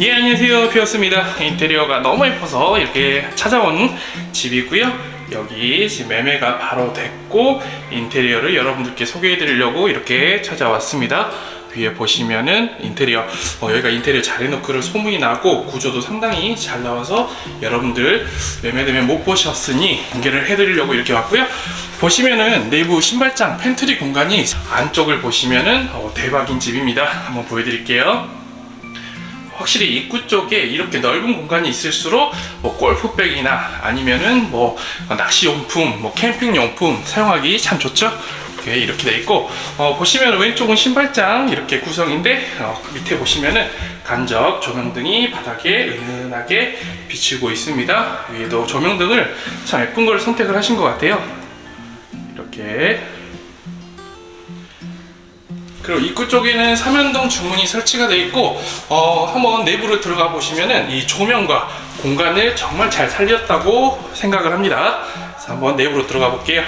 예 안녕하세요. 피었습니다. 인테리어가 너무 예뻐서 이렇게 찾아온 집이고요. 여기 지금 매매가 바로 됐고 인테리어를 여러분들께 소개해 드리려고 이렇게 찾아왔습니다. 위에 보시면은 인테리어 어, 여기가 인테리어 잘 해놓고를 소문이 나고 구조도 상당히 잘 나와서 여러분들 매매되면 못 보셨으니 공개를 해드리려고 이렇게 왔고요. 보시면은 내부 신발장 팬트리 공간이 안쪽을 보시면은 어, 대박인 집입니다. 한번 보여드릴게요 확실히 입구 쪽에 이렇게 넓은 공간이 있을수록 뭐 골프백이나 아니면은 뭐 낚시용품, 뭐 캠핑용품 사용하기 참 좋죠. 이렇게 돼 있고 어, 보시면 왼쪽은 신발장 이렇게 구성인데 어, 밑에 보시면은 간접 조명등이 바닥에 은은하게 비치고 있습니다. 위에도 조명등을 참 예쁜 걸 선택을 하신 것 같아요. 이렇게 그리고 입구 쪽에는 삼연동 중문이 설치가 되어 있고 어, 한번 내부로 들어가 보시면은 이 조명과 공간을 정말 잘 살렸다고 생각을 합니다. 그래서 한번 내부로 들어가 볼게요.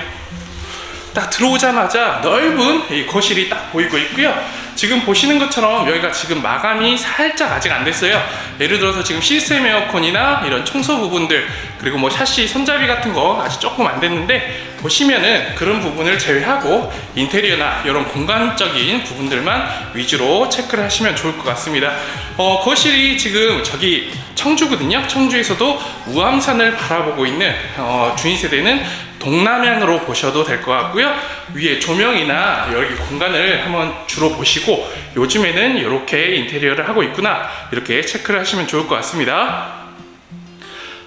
딱 들어오자마자 넓은 이 거실이 딱 보이고 있고요. 지금 보시는 것처럼 여기가 지금 마감이 살짝 아직 안 됐어요. 예를 들어서 지금 시스템 에어컨이나 이런 청소 부분들 그리고 뭐 샤시 손잡이 같은 거 아직 조금 안 됐는데 보시면은 그런 부분을 제외하고 인테리어나 이런 공간적인 부분들만 위주로 체크를 하시면 좋을 것 같습니다. 어, 거실이 지금 저기 청주거든요. 청주에서도 우암산을 바라보고 있는 어, 주인 세대는 동남향으로 보셔도 될 것 같고요. 위에 조명이나 여기 공간을 한번 주로 보시고 요즘에는 이렇게 인테리어를 하고 있구나 이렇게 체크를 하시면 좋을 것 같습니다.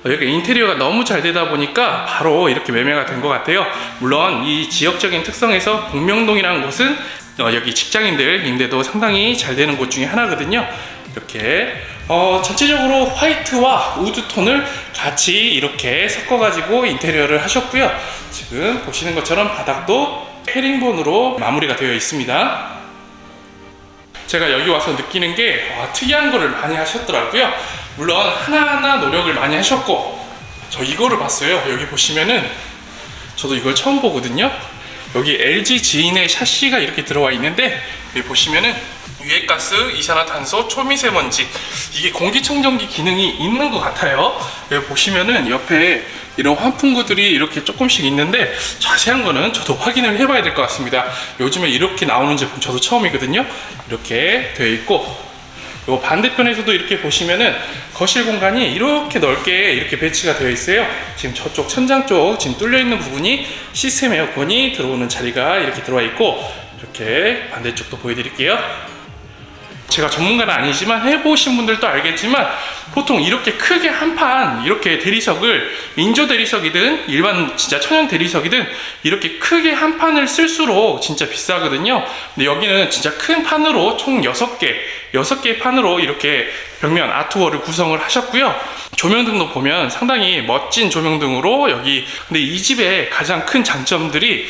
어, 여기 인테리어가 너무 잘 되다 보니까 바로 이렇게 매매가 된 것 같아요. 물론 이 지역적인 특성에서 공명동이라는 곳은 어, 여기 직장인들 임대도 상당히 잘 되는 곳 중에 하나거든요. 이렇게 어, 전체적으로 화이트와 우드 톤을 같이 이렇게 섞어가지고 인테리어를 하셨고요. 지금 보시는 것처럼 바닥도 헤링본으로 마무리가 되어 있습니다. 제가 여기 와서 느끼는 게 와, 특이한 거를 많이 하셨더라고요. 물론 하나하나 노력을 많이 하셨고 저 이거를 봤어요. 여기 보시면은 저도 이걸 처음 보거든요. 여기 LG 지인의 샤시가 이렇게 들어와 있는데 여기 보시면은 유해가스, 이산화탄소, 초미세먼지 이게 공기청정기 기능이 있는 것 같아요. 여기 보시면은 옆에 이런 환풍구들이 이렇게 조금씩 있는데 자세한 거는 저도 확인을 해봐야 될 것 같습니다. 요즘에 이렇게 나오는 제품 저도 처음이거든요. 이렇게 되어 있고 요 반대편에서도 이렇게 보시면은 거실 공간이 이렇게 넓게 이렇게 배치가 되어 있어요. 지금 저쪽 천장 쪽 지금 뚫려 있는 부분이 시스템 에어컨이 들어오는 자리가 이렇게 들어와 있고 이렇게 반대쪽도 보여드릴게요. 제가 전문가는 아니지만 해보신 분들도 알겠지만 보통 이렇게 크게 한 판 이렇게 대리석을 인조 대리석이든 일반 진짜 천연 대리석이든 이렇게 크게 한 판을 쓸수록 진짜 비싸거든요. 근데 여기는 진짜 큰 판으로 총 6개, 6개의 판으로 이렇게 벽면 아트월을 구성을 하셨고요. 조명등도 보면 상당히 멋진 조명등으로 여기 근데 이 집의 가장 큰 장점들이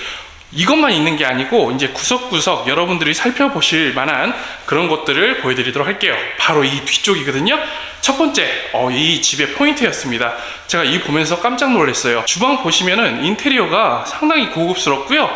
이것만 있는 게 아니고 이제 구석구석 여러분들이 살펴보실 만한 그런 것들을 보여드리도록 할게요. 바로 이 뒤쪽이거든요. 첫 번째, 어, 이 집의 포인트였습니다. 제가 이 보면서 깜짝 놀랐어요. 주방 보시면은 인테리어가 상당히 고급스럽고요.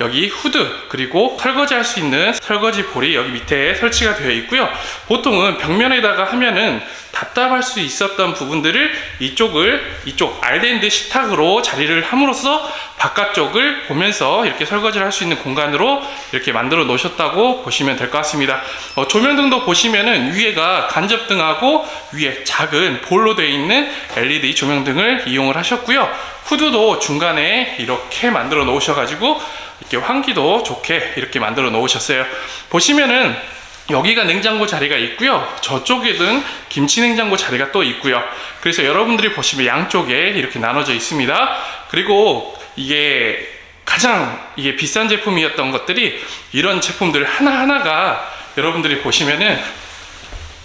여기 후드 그리고 설거지 할 수 있는 설거지 볼이 여기 밑에 설치가 되어 있고요. 보통은 벽면에다가 하면은 답답할 수 있었던 부분들을 이쪽을 이쪽 알덴드 식탁으로 자리를 함으로써 바깥쪽을 보면서 이렇게 설거지를 할 수 있는 공간으로 이렇게 만들어 놓으셨다고 보시면 될 것 같습니다. 어, 조명등도 보시면은 위에가 간접등하고 위에 작은 볼로 되어 있는 LED 조명등을 이용을 하셨고요. 후드도 중간에 이렇게 만들어 놓으셔가지고 이렇게 환기도 좋게 이렇게 만들어 놓으셨어요. 보시면은 여기가 냉장고 자리가 있고요. 저쪽에는 김치 냉장고 자리가 또 있고요. 그래서 여러분들이 보시면 양쪽에 이렇게 나눠져 있습니다. 그리고 이게 가장 이게 비싼 제품이었던 것들이 이런 제품들 하나하나가 여러분들이 보시면은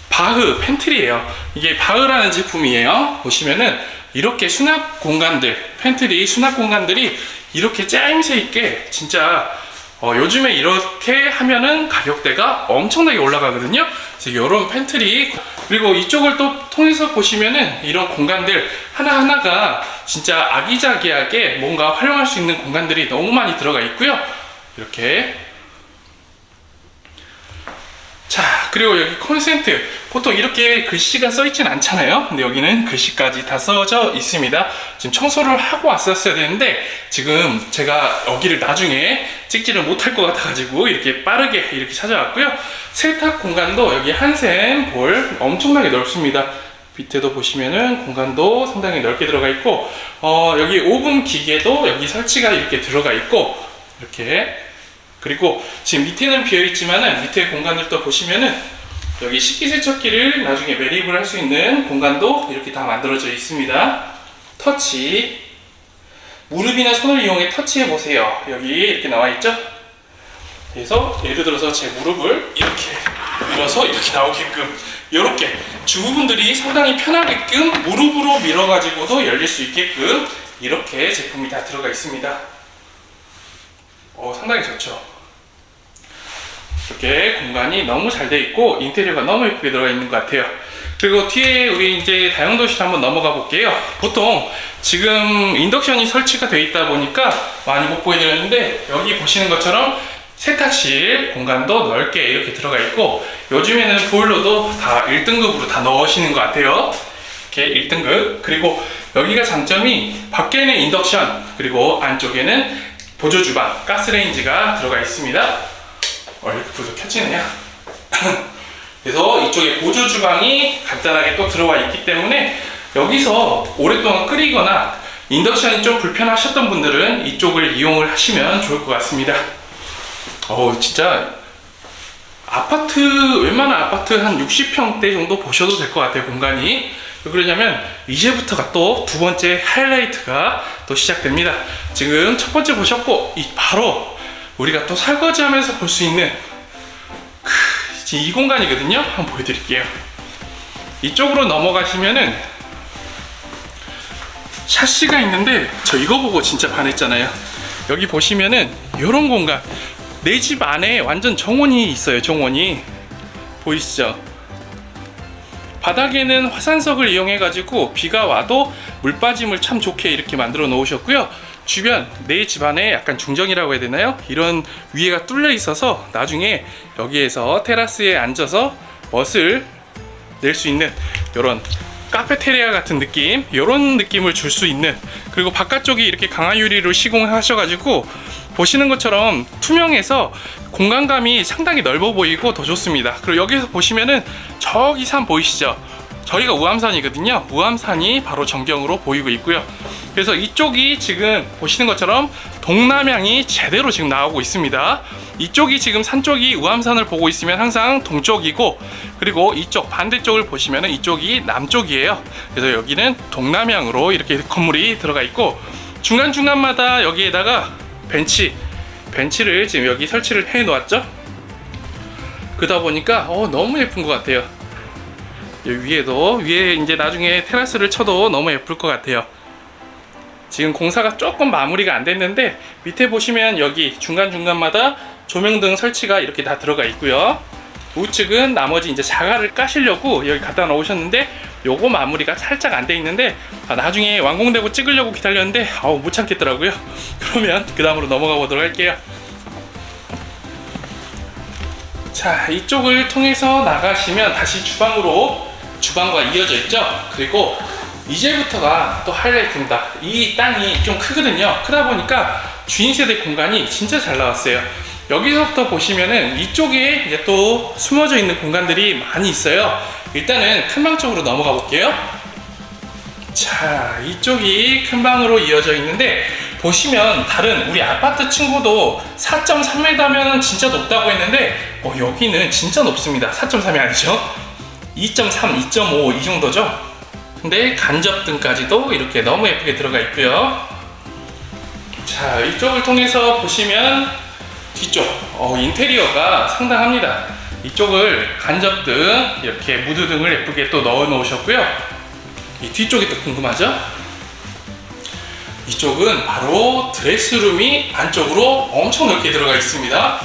바흐 팬트리예요. 이게 바흐라는 제품이에요. 보시면은 이렇게 수납 공간들, 팬트리 수납 공간들이 이렇게 짜임새 있게 진짜 어, 요즘에 이렇게 하면은 가격대가 엄청나게 올라가거든요. 그래서 이런 팬트리 그리고 이쪽을 또 통해서 보시면은 이런 공간들 하나하나가 진짜 아기자기하게 뭔가 활용할 수 있는 공간들이 너무 많이 들어가 있고요. 이렇게 자 그리고 여기 콘센트 보통 이렇게 글씨가 써 있진 않잖아요. 근데 여기는 글씨까지 다 써져 있습니다. 지금 청소를 하고 왔었어야 되는데 지금 제가 여기를 나중에 찍지를 못할 것 같아가지고 이렇게 빠르게 이렇게 찾아왔고요. 세탁 공간도 여기 한샘 볼 엄청나게 넓습니다. 밑에도 보시면은 공간도 상당히 넓게 들어가 있고 어, 여기 오븐 기계도 여기 설치가 이렇게 들어가 있고 이렇게 그리고 지금 밑에는 비어 있지만은 밑에 공간들도 보시면은 여기 식기세척기를 나중에 매립을 할 수 있는 공간도 이렇게 다 만들어져 있습니다. 터치 무릎이나 손을 이용해 터치해 보세요. 여기 이렇게 나와 있죠? 그래서 예를 들어서 제 무릎을 이렇게 밀어서 이렇게 나오게끔 이렇게 주부분들이 상당히 편하게끔 무릎으로 밀어가지고도 열릴 수 있게끔 이렇게 제품이 다 들어가 있습니다. 어, 상당히 좋죠. 이렇게 공간이 너무 잘 돼 있고 인테리어가 너무 예쁘게 들어가 있는 것 같아요. 그리고 뒤에 우리 이제 다용도실 한번 넘어가 볼게요. 보통 지금 인덕션이 설치가 되어 있다 보니까 많이 못 보여드렸는데 여기 보시는 것처럼 세탁실 공간도 넓게 이렇게 들어가 있고 요즘에는 보일러도 다 1등급으로 다 넣으시는 것 같아요. 이렇게 1등급 그리고 여기가 장점이 밖에는 인덕션 그리고 안쪽에는 보조 주방 가스레인지가 들어가 있습니다. 어, 이렇게 불도 켜지네요. 그래서 이쪽에 보조 주방이 간단하게 또 들어와 있기 때문에 여기서 오랫동안 끓이거나 인덕션이 좀 불편하셨던 분들은 이쪽을 이용을 하시면 좋을 것 같습니다. 어 진짜 아파트 웬만한 아파트 한 60평대 정도 보셔도 될 것 같아요 공간이 왜 그러냐면 이제부터가 또 두 번째 하이라이트가 또 시작됩니다 지금 첫 번째 보셨고 이 바로 우리가 또 설거지하면서 볼 수 있는 크, 지금 이 공간이거든요. 한번 보여드릴게요. 이쪽으로 넘어가시면은 샤시가 있는데 저 이거 보고 진짜 반했잖아요. 여기 보시면은 이런 공간. 내 집 안에 완전 정원이 있어요 정원이. 보이시죠? 바닥에는 화산석을 이용해 가지고 비가 와도 물 빠짐을 참 좋게 이렇게 만들어 놓으셨고요 주변 내 집 안에 약간 중정이라고 해야 되나요? 이런 위에가 뚫려 있어서 나중에 여기에서 테라스에 앉아서 멋을 낼 수 있는 이런 카페테리아 같은 느낌 이런 느낌을 줄 수 있는 그리고 바깥쪽이 이렇게 강화 유리로 시공하셔가지고 보시는 것처럼 투명해서 공간감이 상당히 넓어 보이고 더 좋습니다. 그리고 여기서 보시면은 저기 산 보이시죠 저희가 우암산이거든요. 우암산이 바로 전경으로 보이고 있고요. 그래서 이쪽이 지금 보시는 것처럼 동남향이 제대로 지금 나오고 있습니다. 이쪽이 지금 산 쪽이 우암산을 보고 있으면 항상 동쪽이고 그리고 이쪽 반대쪽을 보시면 이쪽이 남쪽이에요. 그래서 여기는 동남향으로 이렇게 건물이 들어가 있고 중간중간마다 여기에다가 벤치 벤치를 지금 여기 설치를 해 놓았죠? 그러다 보니까 어, 너무 예쁜 것 같아요 위에도 위에 이제 나중에 테라스를 쳐도 너무 예쁠 것 같아요. 지금 공사가 조금 마무리가 안 됐는데 밑에 보시면 여기 중간중간마다 조명등 설치가 이렇게 다 들어가 있고요. 우측은 나머지 이제 자갈을 까시려고 여기 갖다 놓으셨는데 요거 마무리가 살짝 안 돼 있는데 아, 나중에 완공되고 찍으려고 기다렸는데 아우 못 참겠더라고요. 그러면 그 다음으로 넘어가 보도록 할게요. 자 이쪽을 통해서 나가시면 다시 주방으로 주방과 이어져 있죠? 그리고 이제부터가 또 하이라이트입니다. 이 땅이 좀 크거든요. 크다 보니까 주인 세대 공간이 진짜 잘 나왔어요. 여기서부터 보시면은 이쪽에 이제 또 숨어져 있는 공간들이 많이 있어요. 일단은 큰 방 쪽으로 넘어가 볼게요. 자 이쪽이 큰 방으로 이어져 있는데 보시면 다른 우리 아파트 친구도 4.3m면 진짜 높다고 했는데 어, 여기는 진짜 높습니다. 4.3이 아니죠 2.3, 2.5 이 정도죠 근데 간접 등까지도 이렇게 너무 예쁘게 들어가 있고요 자 이쪽을 통해서 보시면 뒤쪽 어, 인테리어가 상당합니다 이쪽을 간접 등 이렇게 무드 등을 예쁘게 또 넣어 놓으셨고요 이 뒤쪽이 또 궁금하죠? 이쪽은 바로 드레스룸이 안쪽으로 엄청 넓게 들어가 있습니다.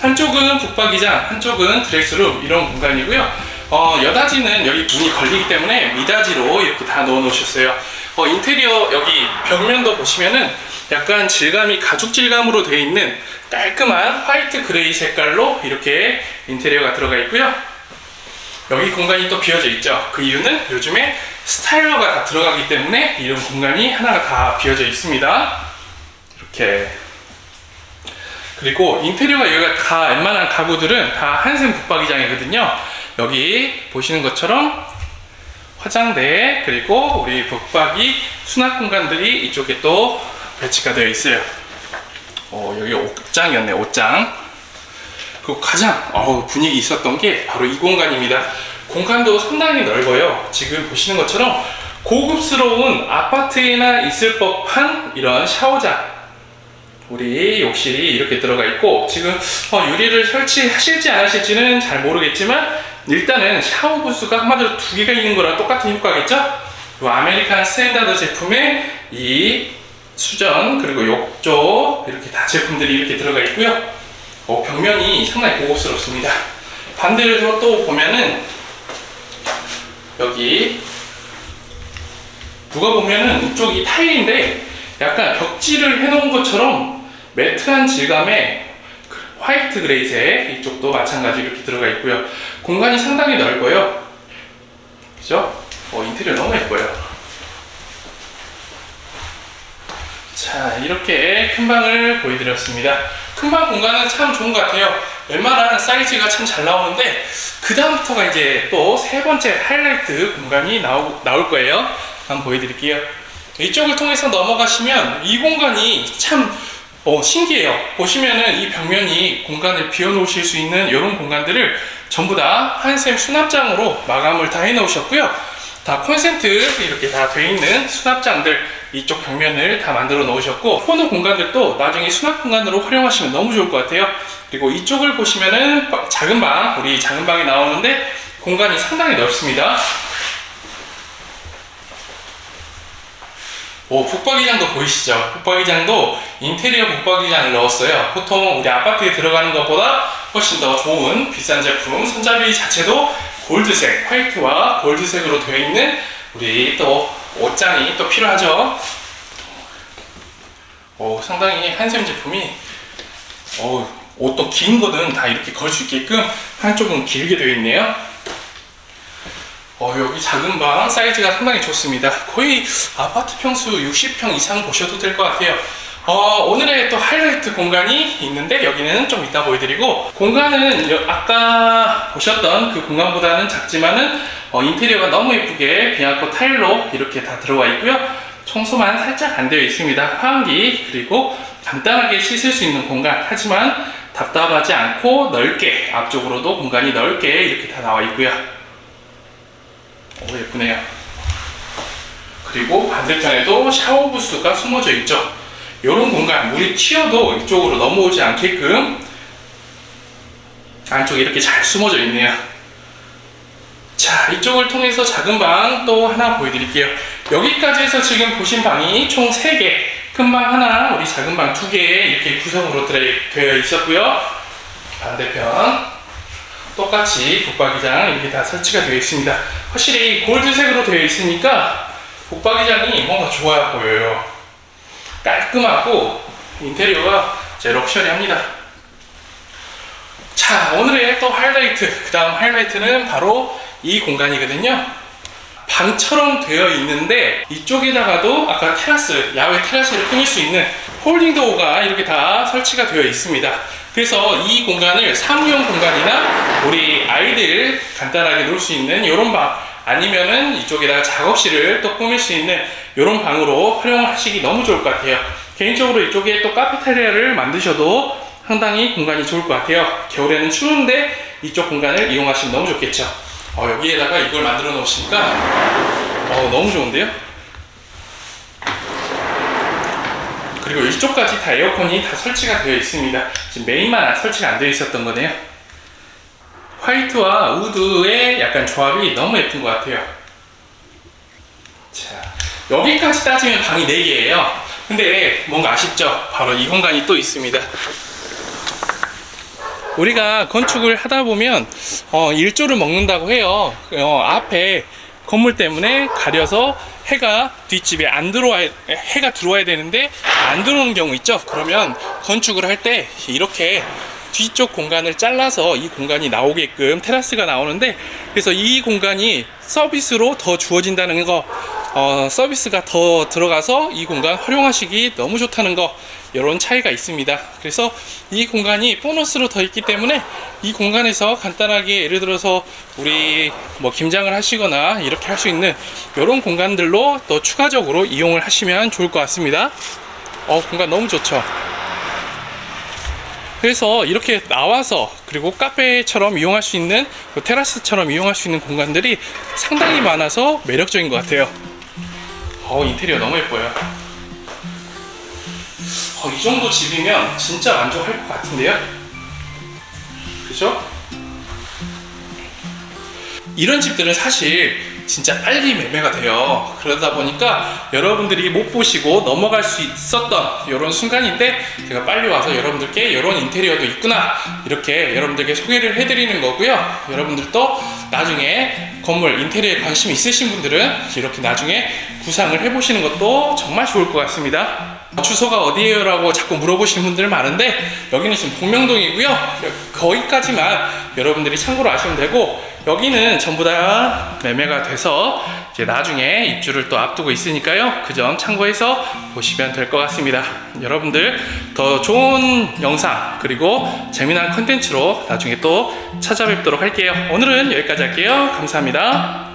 한쪽은 북박이장, 한쪽은 드레스룸 이런 공간이고요. 어, 여다지는 여기 문이 걸리기 때문에 미닫이로 이렇게 다 넣어 놓으셨어요. 어, 인테리어 여기 벽면도 보시면은 약간 질감이 가죽 질감으로 되어 있는 깔끔한 화이트 그레이 색깔로 이렇게 인테리어가 들어가 있고요. 여기 공간이 또 비어져 있죠. 그 이유는 요즘에 스타일러가 다 들어가기 때문에 이런 공간이 하나가 다 비어져 있습니다. 이렇게. 그리고 인테리어가 여기가 다 웬만한 가구들은 다 한샘 붙박이장이거든요. 여기 보시는 것처럼 화장대 그리고 우리 붙박이 수납 공간들이 이쪽에 또 배치가 되어 있어요. 어, 여기 옷장이었네, 옷장. 그 가장 어우, 분위기 있었던 게 바로 이 공간입니다. 공간도 상당히 넓어요. 지금 보시는 것처럼 고급스러운 아파트에나 있을 법한 이런 샤워장. 우리 욕실이 이렇게 들어가 있고 지금 어, 유리를 설치하실지 안 하실지는 잘 모르겠지만 일단은 샤워 부스가 한마디로 두 개가 있는 거랑 똑같은 효과겠죠? 요 아메리칸 스탠다드 제품의 이 수전 그리고 욕조 이렇게 다 제품들이 이렇게 들어가 있고요. 어, 벽면이 상당히 고급스럽습니다. 반대로 또 보면은 여기 누가 보면은 이쪽이 타일인데 약간 벽지를 해놓은 것처럼 매트한 질감의 그 화이트 그레이색 이쪽도 마찬가지로 이렇게 들어가 있고요. 공간이 상당히 넓어요. 그죠? 어, 인테리어 너무 예뻐요. 자, 이렇게 큰 방을 보여드렸습니다. 큰 방 공간은 참 좋은 것 같아요. 웬만한 사이즈가 참 잘 나오는데, 그 다음부터가 이제 또 세 번째 하이라이트 공간이 나오, 나올 거예요. 한번 보여드릴게요. 이쪽을 통해서 넘어가시면 이 공간이 참 어, 신기해요. 보시면은 이 벽면이 공간을 비워놓으실 수 있는 이런 공간들을 전부 다 한샘 수납장으로 마감을 다 해놓으셨고요. 다 콘센트 이렇게 다 돼 있는 수납장들 이쪽 벽면을 다 만들어 놓으셨고 코너 공간들도 나중에 수납 공간으로 활용하시면 너무 좋을 것 같아요. 그리고 이쪽을 보시면은 작은 방, 우리 작은 방이 나오는데 공간이 상당히 넓습니다. 오, 북박이장도 보이시죠? 북박이장도 인테리어 북박이장을 넣었어요. 보통 우리 아파트에 들어가는 것보다 훨씬 더 좋은 비싼 제품. 손잡이 자체도 골드색, 화이트와 골드색으로 되어 있는 우리 또 옷장이 또 필요하죠. 오, 상당히 한샘 제품이 오, 옷도 긴 거는 다 이렇게 걸 수 있게끔 한쪽은 길게 되어 있네요. 어, 여기 작은 방 사이즈가 상당히 좋습니다. 거의 아파트 평수 60평 이상 보셔도 될 것 같아요. 어, 오늘의 또 하이라이트 공간이 있는데 여기는 좀 이따 보여드리고 공간은 여- 아까 보셨던 그 공간보다는 작지만은 어, 인테리어가 너무 예쁘게 비앙코 타일로 이렇게 다 들어와 있고요. 청소만 살짝 안 되어 있습니다. 화환기 그리고 간단하게 씻을 수 있는 공간 하지만 답답하지 않고 넓게 앞쪽으로도 공간이 넓게 이렇게 다 나와 있고요. 오 예쁘네요. 그리고 반대편에도 샤워 부스가 숨어져 있죠. 이런 공간 물이 튀어도 이쪽으로 넘어오지 않게끔 안쪽에 이렇게 잘 숨어져 있네요. 자 이쪽을 통해서 작은 방 또 하나 보여드릴게요. 여기까지 해서 지금 보신 방이 총 3개 큰 방 하나 우리 작은 방 2개 이렇게 구성으로 되어 있었고요. 반대편 똑같이 북박이장 이렇게 다 설치가 되어 있습니다. 확실히 골드색으로 되어 있으니까 북박이장이 뭔가 좋아 보여요. 깔끔하고 인테리어가 제 럭셔리합니다. 자, 오늘의 또 하이라이트. 그 다음 하이라이트는 바로 이 공간이거든요. 방처럼 되어 있는데 이쪽에다가도 아까 테라스, 야외 테라스를 꾸밀 수 있는 홀딩 도어가 이렇게 다 설치가 되어 있습니다. 그래서 이 공간을 사무용 공간이나 우리 아이들 간단하게 놀 수 있는 이런 방 아니면은 이쪽에다가 작업실을 또 꾸밀 수 있는 이런 방으로 활용하시기 너무 좋을 것 같아요. 개인적으로 이쪽에 또 카페테리아를 만드셔도 상당히 공간이 좋을 것 같아요. 겨울에는 추운데 이쪽 공간을 이용하시면 너무 좋겠죠. 어, 여기에다가 이걸 만들어 놓으시니까 어, 너무 좋은데요? 그리고 이쪽까지 다 에어컨이 다 설치가 되어 있습니다. 지금 메인만 설치가 안 되어 있었던 거네요. 화이트와 우드의 약간 조합이 너무 예쁜 것 같아요. 자, 여기까지 따지면 방이 4개예요. 근데 뭔가 아쉽죠? 바로 이 공간이 또 있습니다. 우리가 건축을 하다 보면 어, 일조를 먹는다고 해요. 어, 앞에 건물 때문에 가려서 해가 뒷집에 안 들어와야 해가 들어와야 되는데 안 들어오는 경우 있죠. 그러면 건축을 할 때 이렇게 뒤쪽 공간을 잘라서 이 공간이 나오게끔 테라스가 나오는데 그래서 이 공간이 서비스로 더 주어진다는 거 어, 서비스가 더 들어가서 이 공간 활용하시기 너무 좋다는 거 이런 차이가 있습니다. 그래서 이 공간이 보너스로 더 있기 때문에 이 공간에서 간단하게 예를 들어서 우리 뭐 김장을 하시거나 이렇게 할 수 있는 이런 공간들로 또 추가적으로 이용을 하시면 좋을 것 같습니다. 어, 공간 너무 좋죠. 그래서 이렇게 나와서 그리고 카페처럼 이용할 수 있는 그 테라스처럼 이용할 수 있는 공간들이 상당히 많아서 매력적인 것 같아요. 어, 인테리어 너무 예뻐요. 어, 이 정도 집이면 진짜 만족할 것 같은데요? 그죠? 이런 집들은 사실 진짜 빨리 매매가 돼요. 그러다 보니까 여러분들이 못 보시고 넘어갈 수 있었던 이런 순간인데 제가 빨리 와서 여러분들께 이런 인테리어도 있구나 이렇게 여러분들께 소개를 해드리는 거고요. 여러분들도 나중에 건물 인테리어에 관심 있으신 분들은 이렇게 나중에 구상을 해보시는 것도 정말 좋을 것 같습니다. 주소가 어디예요? 라고 자꾸 물어보시는 분들 많은데 여기는 지금 복명동이고요. 거기까지만 여러분들이 참고로 아시면 되고 여기는 전부 다 매매가 돼서 이제 나중에 입주를 또 앞두고 있으니까요. 그 점 참고해서 보시면 될 것 같습니다. 여러분들 더 좋은 영상 그리고 재미난 컨텐츠로 나중에 또 찾아뵙도록 할게요. 오늘은 여기까지 할게요. 감사합니다.